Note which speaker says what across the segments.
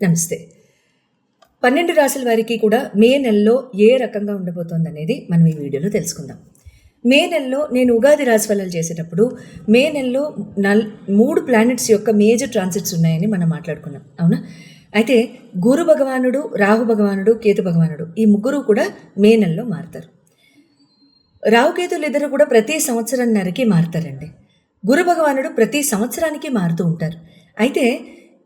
Speaker 1: నమస్తే. పన్నెండు రాసుల వారికి కూడా మే నెలలో ఏ రకంగా ఉండబోతోంది అనేది మనం ఈ వీడియోలో తెలుసుకుందాం. మే నెలలో నేను ఉగాది రాశి ఫలాలు చేసేటప్పుడు మే నెలలో నల్ మూడు ప్లానెట్స్ యొక్క మేజర్ ట్రాన్సిట్స్ ఉన్నాయని మనం మాట్లాడుకున్నాం. అవునా? అయితే గురు భగవానుడు రాహు భగవానుడు కేతు భగవానుడు ఈ ముగ్గురు కూడా మే నెలలో మారుతారు. రావుకేతులు ఇద్దరు కూడా ప్రతి సంవత్సరం నరకి మారుతారండి. గురు భగవానుడు ప్రతి సంవత్సరానికి మారుతూ ఉంటారు. అయితే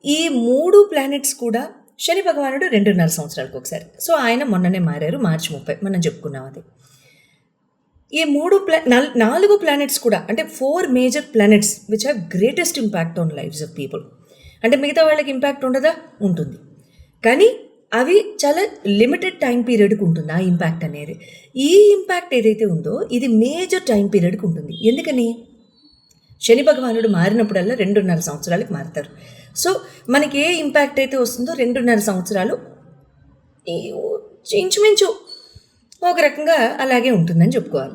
Speaker 1: ఈ మూడు ప్లానెట్స్ కూడా శని భగవానుడు రెండున్నర సంవత్సరాలకు ఒకసారి. సో ఆయన మొన్ననే మారారు మార్చి ముప్పై మనం చెప్పుకున్నాం అది. ఈ మూడు ప్లా నాలుగు ప్లానెట్స్ కూడా అంటే four major planets which have greatest impact on lives of people అంటే మిగతా వాళ్ళకి ఇంపాక్ట్ ఉండదా? ఉంటుంది. కానీ అవి చాలా లిమిటెడ్ టైం పీరియడ్కి ఉంటుంది ఆ ఇంపాక్ట్ అనేది. ఈ ఇంపాక్ట్ ఏదైతే ఉందో ఇది మేజర్ టైం పీరియడ్కి ఉంటుంది. ఎందుకని? శని భగవానుడు మారినప్పుడల్లా రెండున్నర సంవత్సరాలకు మారుతారు. సో మనకి ఏ ఇంపాక్ట్ అయితే వస్తుందో రెండున్నర సంవత్సరాలు ఇంచుమించు ఒక రకంగా అలాగే ఉంటుందని చెప్పుకోవాలి.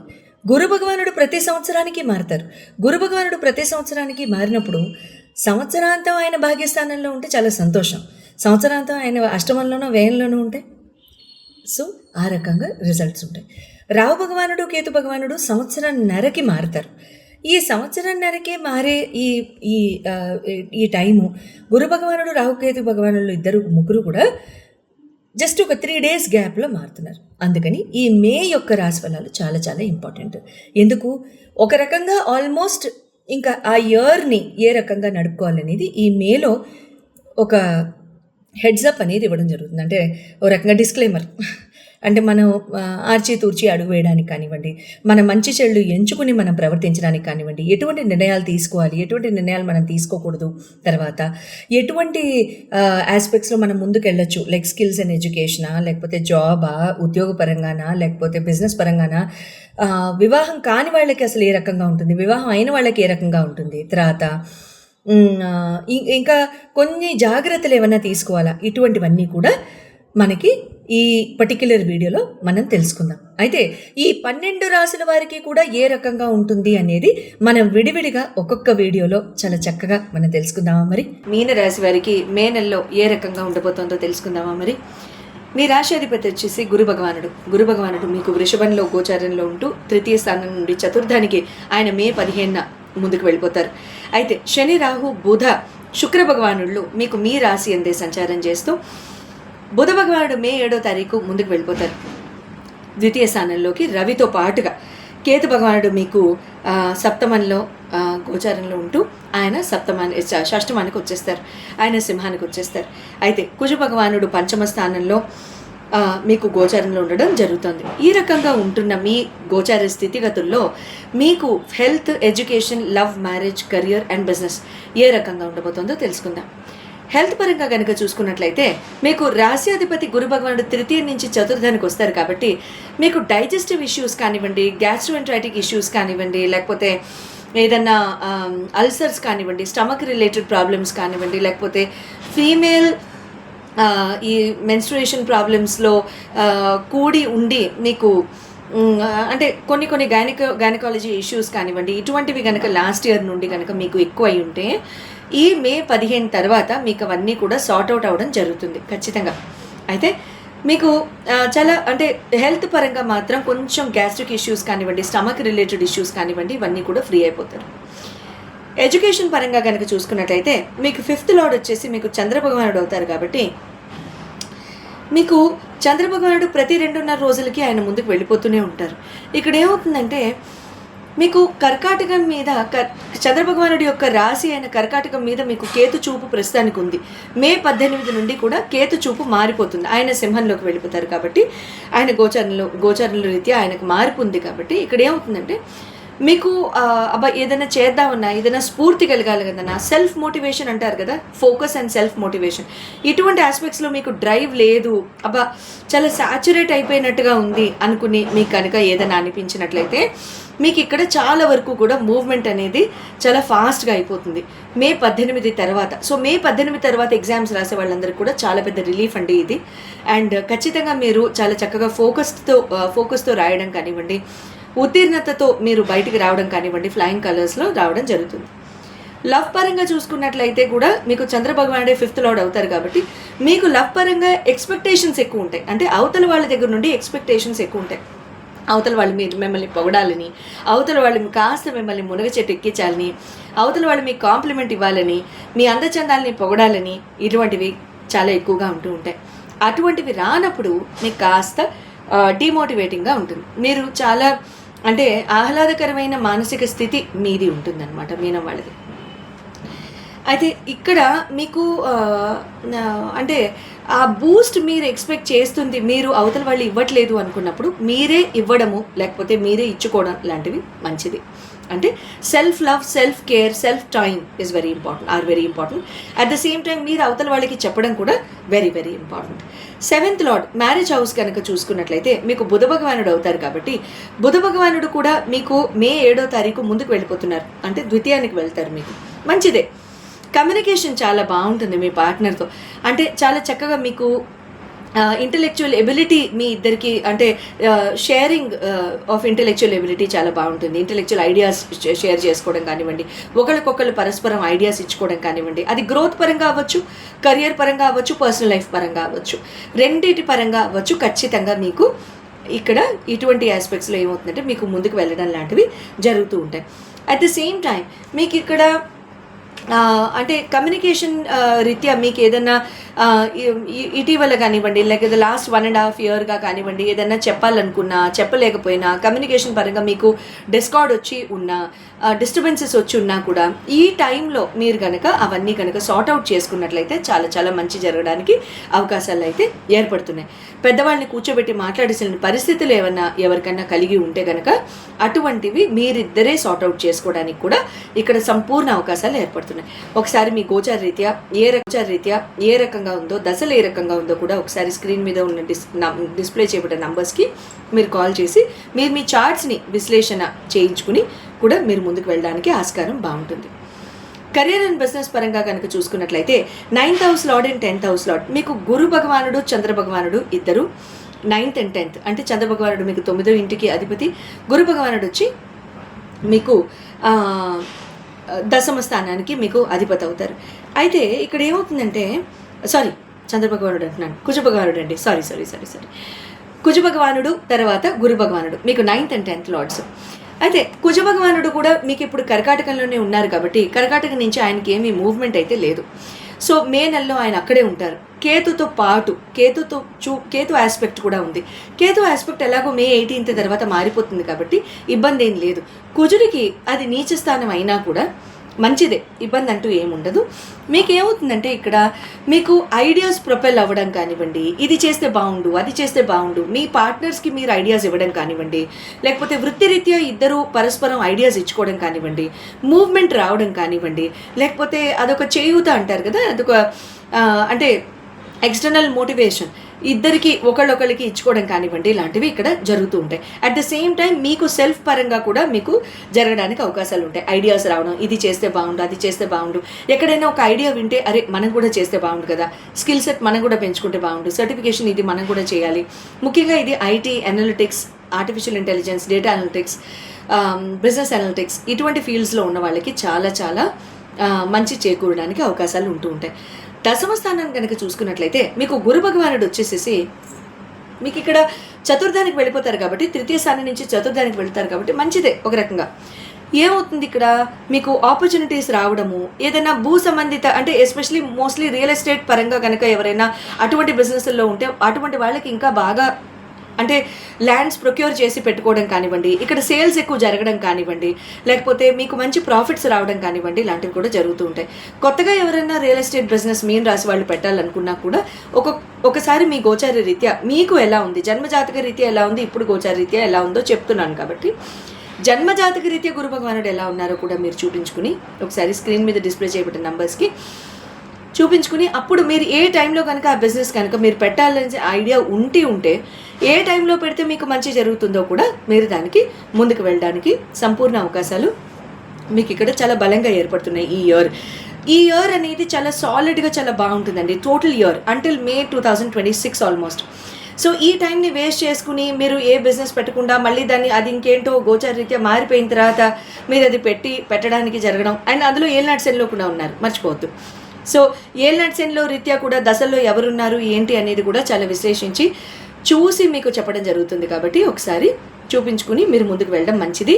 Speaker 1: గురు భగవానుడు ప్రతి సంవత్సరానికి మారతారు. గురు భగవానుడు ప్రతి సంవత్సరానికి మారినప్పుడు సంవత్సరాంతం ఆయన భాగ్యస్థానంలో ఉంటే చాలా సంతోషం. సంవత్సరాంతం ఆయన అష్టమంలోనో వ్యయంలోనూ ఉంటే సో ఆ రకంగా రిజల్ట్స్ ఉంటాయి. రావు భగవానుడు కేతు భగవానుడు సంవత్సరంన్నరకి మారుతారు. ఈ సంవత్సరంన్నరకే మారే ఈ ఈ ఈ టైము గురు భగవానుడు రాహుకేతు భగవానులు ఇద్దరు ముగ్గురు కూడా జస్ట్ ఒక త్రీ డేస్ గ్యాప్లో మారుతున్నారు. అందుకని ఈ మే యొక్క రాశి ఫలాలు చాలా చాలా ఇంపార్టెంట్. ఎందుకు? ఒక రకంగా ఆల్మోస్ట్ ఇంకా ఆ ఇయర్ని ఏ రకంగా నడుపుకోవాలనేది ఈ మేలో ఒక హెడ్స్ అప్ అనేది ఇవ్వడం జరుగుతుంది. అంటే ఓ రకంగా డిస్క్లైమర్. అంటే మనం ఆర్చి తూర్చి అడుగు వేయడానికి కానివ్వండి మన మంచి చెడు ఎంచుకుని మనం ప్రవర్తించడానికి కానివ్వండి ఎటువంటి నిర్ణయాలు తీసుకోవాలి ఎటువంటి నిర్ణయాలు మనం తీసుకోకూడదు తర్వాత ఎటువంటి ఆస్పెక్ట్స్లో మనం ముందుకు వెళ్ళొచ్చు లైక్ స్కిల్స్ అండ్ ఎడ్యుకేషనా లేకపోతే జాబా ఉద్యోగపరంగానా లేకపోతే బిజినెస్ పరంగానా వివాహం కాని వాళ్ళకి అసలు ఏ రకంగా ఉంటుంది వివాహం అయిన వాళ్ళకి ఏ రకంగా ఉంటుంది తర్వాత ఇం- ఇంకా కొన్ని జాగ్రత్తలు ఏమైనా తీసుకోవాలా? ఇటువంటివన్నీ కూడా మనకి ఈ పర్టిక్యులర్ వీడియోలో మనం తెలుసుకుందాం. అయితే ఈ పన్నెండు రాసుల వారికి కూడా ఏ రకంగా ఉంటుంది అనేది మనం విడివిడిగా ఒక్కొక్క వీడియోలో చాలా చక్కగా మనం తెలుసుకుందామా మరి? మీన రాశి వారికి మే నెలలో ఏ రకంగా ఉండబోతుందో తెలుసుకుందామా మరి? మీ రాశాధిపతి వచ్చేసి గురు భగవానుడు. గురు భగవానుడు మీకు వృషభంలో గోచారంలో ఉంటూ తృతీయ స్థానం నుండి చతుర్థానికి ఆయన మే పదిహేనున ముందుకు వెళ్ళిపోతారు. అయితే శని రాహు బుధ శుక్ర భగవానుళ్ళు మీకు మీ రాశి అందే సంచారం చేస్తూ బుధ భగవానుడు మే ఏడో తారీఖు ముందుకు వెళ్ళిపోతారు. ద్వితీయ స్థానంలోకి రవితో పాటుగా కేతు భగవానుడు మీకు సప్తమంలో గోచారంలో ఉంటూ ఆయన సప్తమాని షష్టమానికి వచ్చేస్తారు. ఆయన సింహానికి వచ్చేస్తారు. అయితే కుజ భగవానుడు పంచమ స్థానంలో మీకు గోచారంలో ఉండడం జరుగుతుంది. ఈ రకంగా ఉంటున్న మీ గోచార స్థితిగతుల్లో మీకు health education love marriage career and business ఏ రకంగా ఉండబోతుందో తెలుసుకుందాం. హెల్త్ పరంగా కనుక చూసుకున్నట్లయితే మీకు రాశ్యాధిపతి గురు భగవానుడు తృతీయ నుంచి చతుర్థానికి వస్తారు కాబట్టి మీకు డైజెస్టివ్ ఇష్యూస్ కానివ్వండి గ్యాస్ట్రోఎంట్రైటిక్ ఇష్యూస్ కానివ్వండి లేకపోతే ఏదన్నా అల్సర్స్ కానివ్వండి స్టమక్ రిలేటెడ్ ప్రాబ్లమ్స్ కానివ్వండి లేకపోతే ఫీమేల్ ఈ మెన్స్ట్రుయేషన్ ప్రాబ్లమ్స్లో కూడి ఉండి మీకు అంటే కొన్ని కొన్ని గైనిక గైనకాలజీ ఇష్యూస్ కానివ్వండి ఇటువంటివి కనుక లాస్ట్ ఇయర్ నుండి కనుక మీకు ఎక్కువ అయి ఉంటే ఈ మే పదిహేను తర్వాత మీకు అవన్నీ కూడా సార్ట్ అవుట్ అవ్వడం జరుగుతుంది ఖచ్చితంగా. అయితే మీకు చాలా అంటే హెల్త్ పరంగా మాత్రం కొంచెం గ్యాస్ట్రిక్ ఇష్యూస్ కానివ్వండి స్టమక్ రిలేటెడ్ ఇష్యూస్ కానివ్వండి ఇవన్నీ కూడా ఫ్రీ అయిపోతారు. ఎడ్యుకేషన్ పరంగా కనుక చూసుకున్నట్లయితే మీకు ఫిఫ్త్ లార్డ్ వచ్చేసి మీకు చంద్రభగవానుడు అవుతారు కాబట్టి మీకు చంద్రభగవానుడు ప్రతి రెండున్నర రోజులకి ఆయన ముందుకు వెళ్ళిపోతూనే ఉంటారు. ఇక్కడ ఏమవుతుందంటే మీకు కర్కాటకం మీద కర్ చంద్రభగవానుడి యొక్క రాశి అయిన కర్కాటకం మీద మీకు కేతు చూపు ప్రస్తుతానికి ఉంది. మే పద్దెనిమిది నుండి కూడా కేతు చూపు మారిపోతుంది. ఆయన సింహంలోకి వెళ్ళిపోతారు కాబట్టి ఆయన గోచరంలో గోచరంలో రీత్యా ఆయనకు మార్పు ఉంది కాబట్టి ఇక్కడ ఏమవుతుందంటే మీకు అబ్బా ఏదైనా చేద్దామన్నా ఏదైనా స్ఫూర్తి కలగాలి కదన్నా సెల్ఫ్ మోటివేషన్ అంటారు కదా ఫోకస్ అండ్ సెల్ఫ్ మోటివేషన్ ఇటువంటి ఆస్పెక్ట్స్లో మీకు డ్రైవ్ లేదు. అబ్బా చాలా సాచురేట్ అయిపోయినట్టుగా ఉంది అనుకుని మీకు కనుక ఏదైనా అనిపించినట్లయితే మీకు ఇక్కడ చాలా వరకు కూడా మూవ్మెంట్ అనేది చాలా ఫాస్ట్గా అయిపోతుంది. మే పద్దెనిమిది తర్వాత. సో మే పద్దెనిమిది తర్వాత ఎగ్జామ్స్ రాసే వాళ్ళందరికీ కూడా చాలా పెద్ద రిలీఫ్ అండి ఇది. అండ్ ఖచ్చితంగా మీరు చాలా చక్కగా ఫోకస్తో ఫోకస్తో రాయడం కానివ్వండి ఉత్తీర్ణతతో మీరు బయటికి రావడం కానివ్వండి ఫ్లయింగ్ కలర్స్లో రావడం జరుగుతుంది. లవ్ పరంగా చూసుకున్నట్లయితే కూడా మీకు చంద్రభగవానుడే ఫిఫ్త్ లార్డ్ అవుతారు కాబట్టి మీకు లవ్ పరంగా ఎక్స్పెక్టేషన్స్ ఎక్కువ ఉంటాయి. అంటే అవతల వాళ్ళ దగ్గర నుండి ఎక్స్పెక్టేషన్స్ ఎక్కువ ఉంటాయి. అవతల వాళ్ళు మీరు మిమ్మల్ని పొగడాలని అవతల వాళ్ళు కాస్త మిమ్మల్ని మునగ చెట్టు ఎక్కించాలని అవతల వాళ్ళు మీకు కాంప్లిమెంట్ ఇవ్వాలని మీ అందచందాలని పొగడాలని ఇటువంటివి చాలా ఎక్కువగా ఉంటూ ఉంటాయి. అటువంటివి రానప్పుడు మీకు కాస్త డిమోటివేటింగ్గా ఉంటుంది. మీరు చాలా అంటే ఆహ్లాదకరమైన మానసిక స్థితి మీది ఉంటుందన్నమాట మీనం వాళ్ళది. అయితే ఇక్కడ మీకు అంటే ఆ బూస్ట్ మీరు ఎక్స్పెక్ట్ చేస్తుంది మీరు అవతల వాళ్ళు ఇవ్వట్లేదు అనుకున్నప్పుడు మీరే ఇవ్వడము లేకపోతే మీరే ఇచ్చుకోవడం లాంటివి మంచిది. అంటే self love self care self time is very important are very important at the same time మీరు అవతల వాళ్ళకి చెప్పడం కూడా very very important seventh lord marriage house కనుక చూసుకున్నట్లయితే మీకు బుధ భగవానుడు అవుతారు కాబట్టి బుధ భగవానుడు కూడా మీకు మే ఏడో తారీఖు ముందుకు వెళ్ళిపోతున్నారు. అంటే ద్వితీయానికి వెళ్తారు మీకు. మంచిదే. కమ్యూనికేషన్ చాలా బాగుంటుంది మీ పార్ట్నర్తో. అంటే చాలా చక్కగా మీకు ఇంటలెక్చువల్ ఎబిలిటీ మీ ఇద్దరికి అంటే షేరింగ్ ఆఫ్ ఇంటలెక్చువల్ ఎబిలిటీ చాలా బాగుంటుంది. ఇంటలెక్చువల్ ఐడియాస్ షేర్ చేసుకోవడం కానివ్వండి ఒకరికొకరు పరస్పరం ఐడియాస్ ఇచ్చుకోవడం కానివ్వండి. అది గ్రోత్ పరంగా అవ్వచ్చు కెరియర్ పరంగా అవ్వచ్చు పర్సనల్ లైఫ్ పరంగా అవ్వచ్చు. రెండింటి పరంగా అవ్వచ్చు. ఖచ్చితంగా మీకు ఇక్కడ ఇటువంటి ఆస్పెక్ట్స్లో ఏమవుతుందంటే మీకు ముందుకు వెళ్ళడం లాంటివి జరుగుతూ ఉంటాయి. అట్ ద సేమ్ టైం మీకు ఇక్కడ అంటే కమ్యూనికేషన్ రీత్యా మీకు ఏదైనా ఇటీవల కానివ్వండి లేకపోతే లాస్ట్ వన్ అండ్ హాఫ్ ఇయర్గా కానివ్వండి ఏదైనా చెప్పాలనుకున్నా చెప్పలేకపోయినా కమ్యూనికేషన్ పరంగా మీకు డిస్కార్డ్ వచ్చి ఉన్నా డిస్టర్బెన్సెస్ వచ్చి ఉన్నా కూడా ఈ టైంలో మీరు కనుక అవన్నీ కనుక సార్ట్ అవుట్ చేసుకున్నట్లయితే చాలా చాలా మంచి జరగడానికి అవకాశాలు అయితే ఏర్పడుతున్నాయి. పెద్దవాళ్ళని కూర్చోబెట్టి మాట్లాడేసిన పరిస్థితులు ఏమన్నా ఎవరికన్నా కలిగి ఉంటే కనుక అటువంటివి మీరిద్దరే సార్ట్ అవుట్ చేసుకోవడానికి కూడా ఇక్కడ సంపూర్ణ అవకాశాలు ఏర్పడుతున్నాయి. ఒకసారి మీ గోచార రీత్యా ఏ గోచార రీత్యా ఏ రకంగా ఉందో దశలు ఏ రకంగా ఉందో కూడా ఒకసారి స్క్రీన్ మీద ఉన్న డిస్ డిస్ప్లే చేయబడిన నంబర్స్కి మీరు కాల్ చేసి మీరు మీ చార్ట్స్ని విశ్లేషణ చేయించుకుని కూడా మీరు ముందుకు వెళ్ళడానికి ఆస్కారం బాగుంటుంది. కెరీర్ అండ్ బిజినెస్ పరంగా కనుక చూసుకున్నట్లయితే ninth house lord and tenth house lord. మీకు గురు భగవానుడు చంద్ర భగవానుడు ఇద్దరు. Ninth and tenth. అంటే చంద్ర భగవానుడు మీకు తొమ్మిదో ఇంటికి అధిపతి. గురు భగవానుడు వచ్చి మీకు దశమ స్థానానికి మీకు అధిపతి అవుతారు. అయితే ఇక్కడ ఏమవుతుందంటే సారీ చంద్రభగవానుడు అంటున్నాను. కుజ భగవానుడు అండి. సారీ సారీ సారీ సారీ కుజభగవానుడు తర్వాత గురు భగవానుడు. మీకు నైన్త్ అండ్ టెన్త్ లార్డ్స్ అయితే కుజభగవానుడు కూడా మీకు ఇప్పుడు కర్కాటకంలోనే ఉన్నారు కాబట్టి కర్కాటక నుంచి ఆయనకి ఏమీ మూవ్మెంట్ అయితే లేదు. సో మే నెలలో ఆయన అక్కడే ఉంటారు. కేతుతో పాటు కేతుతో చూ కేతు ఆస్పెక్ట్ కూడా ఉంది. కేతు ఆస్పెక్ట్ ఎలాగో మే ఎయిటీన్త్ తర్వాత మారిపోతుంది కాబట్టి ఇబ్బంది ఏం లేదు. కుజుడికి అది నీచ స్థానం అయినా కూడా మంచిదే ఇబ్బంది అంటూ ఏముండదు మీకు ఏమవుతుందంటే ఇక్కడ మీకు ఐడియాస్ ప్రొపెల్ అవ్వడం కానివ్వండి ఇది చేస్తే బాగుండు అది చేస్తే బాగుండు మీ పార్ట్నర్స్కి మీరు ఐడియాస్ ఇవ్వడం కానివ్వండి లేకపోతే వృత్తిరీత్యా ఇద్దరు పరస్పరం ఐడియాస్ ఇచ్చుకోవడం కానివ్వండి మూవ్మెంట్ రావడం కానివ్వండి లేకపోతే అదొక చేయూత అంటారు కదా అదొక అంటే ఎక్స్టర్నల్ మోటివేషన్ ఇద్దరికి ఒకళ్ళొకళ్ళకి ఇచ్చుకోవడం కానివ్వండి ఇలాంటివి ఇక్కడ జరుగుతూ ఉంటాయి. అట్ ద సేమ్ టైం మీకు సెల్ఫ్ పరంగా కూడా మీకు జరగడానికి అవకాశాలు ఉంటాయి. ఐడియాస్ రావడం ఇది చేస్తే బాగుండు అది చేస్తే బాగుండు. ఎక్కడైనా ఒక ఐడియా వింటే అరే మనం కూడా చేస్తే బాగుండు కదా. స్కిల్ సెట్ మనం కూడా పెంచుకుంటే బాగుండు. సర్టిఫికేషన్ ఇది మనం కూడా చేయాలి. ముఖ్యంగా ఇది IT analytics artificial intelligence data analytics business analytics ఇటువంటి ఫీల్డ్స్లో ఉన్న వాళ్ళకి చాలా చాలా uh, మంచి చేకూరడానికి అవకాశాలు ఉంటూ ఉంటాయి. దశమ స్థానం కనుక చూసుకున్నట్లయితే మీకు గురు భగవానుడు వచ్చేసేసి మీకు ఇక్కడ చతుర్థానికి వెళ్ళిపోతారు కాబట్టి తృతీయ స్థానం నుంచి చతుర్థానికి వెళ్తారు కాబట్టి మంచిదే ఒక రకంగా. ఏమవుతుంది ఇక్కడ? మీకు ఆపర్చునిటీస్ రావడము ఏదైనా భూ సంబంధిత అంటే ఎస్పెషలీ మోస్ట్లీ రియల్ ఎస్టేట్ పరంగా కనుక ఎవరైనా అటువంటి బిజినెస్లో ఉంటే అటువంటి వాళ్ళకి ఇంకా బాగా అంటే ల్యాండ్స్ ప్రొక్యూర్ చేసి పెట్టుకోవడం కానివ్వండి ఇక్కడ సేల్స్ ఎక్కువ జరగడం కానివ్వండి లేకపోతే మీకు మంచి ప్రాఫిట్స్ రావడం కానివ్వండి ఇలాంటివి కూడా జరుగుతూ ఉంటాయి. కొత్తగా ఎవరైనా రియల్ ఎస్టేట్ బిజినెస్ మీన్ రాసి వాళ్ళు పెట్టాలనుకున్నా కూడా ఒక ఒకసారి మీ గోచార రీత్యా మీకు ఎలా ఉంది జన్మజాతక రీత్యా ఎలా ఉంది ఇప్పుడు గోచార రీత్యా ఎలా ఉందో చెప్తున్నాను కాబట్టి. జన్మజాతక రీత్యా గురు భగవానుడు ఎలా ఉన్నారో కూడా మీరు చూపించుకుని ఒకసారి స్క్రీన్ మీద డిస్ప్లే చేయబడిన నంబర్స్కి చూపించుకుని అప్పుడు మీరు ఏ టైంలో కనుక ఆ బిజినెస్ కనుక మీరు పెట్టాలనే ఐడియా ఉంటే ఉంటే ఏ టైంలో పెడితే మీకు మంచి జరుగుతుందో కూడా మీరు దానికి ముందుకు వెళ్ళడానికి సంపూర్ణ అవకాశాలు మీకు ఇక్కడ చాలా బలంగా ఏర్పడుతున్నాయి ఈ ఇయర్ ఈ ఇయర్ అనేది చాలా సాలిడ్గా చాలా బాగుంటుందండి. Total year until May two thousand twenty six almost so ఈ టైంని వేస్ట్ చేసుకుని మీరు ఏ బిజినెస్ పెట్టకుండా మళ్ళీ దాన్ని అది ఇంకేంటో గోచారరీత్యా మారిపోయిన తర్వాత మీరు అది పెట్టి పెట్టడానికి జరగడం. అండ్ అందులో ఏళ్ళనాటి శనిలో కూడా ఉన్నారు. మర్చిపోవద్దు. సో ఏళ్ళనాటి రీత్యా కూడా దశల్లో ఎవరున్నారు ఏంటి అనేది కూడా చాలా విశ్లేషించి చూసి మీకు చెప్పడం జరుగుతుంది కాబట్టి ఒకసారి చూపించుకుని మీరు ముందుకు వెళ్ళడం మంచిది.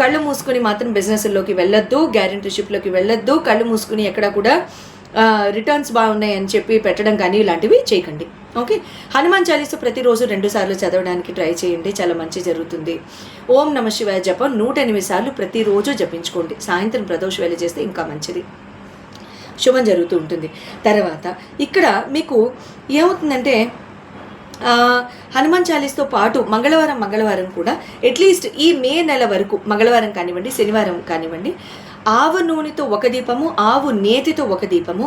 Speaker 1: కళ్ళు మూసుకొని మాత్రం బిజినెస్లోకి వెళ్ళొద్దు గ్యారెంటీషిప్లోకి వెళ్ళొద్దు కళ్ళు మూసుకుని ఎక్కడ కూడా రిటర్న్స్ బాగున్నాయి అని చెప్పి పెట్టడం కానీ ఇలాంటివి చేయకండి. ఓకే? హనుమాన్ చాలీస ప్రతిరోజు రెండు సార్లు చదవడానికి ట్రై చేయండి చాలా మంచి జరుగుతుంది. ఓం నమ శివాయ జపం నూట ఎనిమిది సార్లు ప్రతిరోజు జపించుకోండి. సాయంత్రం ప్రదోష వేళ చేస్తే ఇంకా మంచిది. శుభం జరుగుతూ ఉంటుంది. తర్వాత ఇక్కడ మీకు ఏమవుతుందంటే హనుమాన్ చాలీస్తో పాటు మంగళవారం మంగళవారం కూడా అట్లీస్ట్ ఈ మే నెల వరకు మంగళవారం కానివ్వండి శనివారం కానివ్వండి ఆవు నూనెతో ఒక దీపము ఆవు నేతితో ఒక దీపము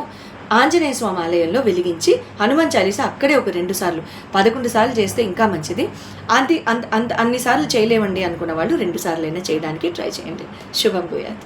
Speaker 1: ఆంజనేయ స్వామి ఆలయంలో వెలిగించి హనుమాన్ చాలీస అక్కడే ఒక రెండు సార్లు పదకొండు సార్లు చేస్తే ఇంకా మంచిది. అంత అంత అంత అన్ని సార్లు చేయలేమండి అనుకున్న వాళ్ళు రెండు సార్లు అయినా చేయడానికి ట్రై చేయండి. శుభం భూయాత్.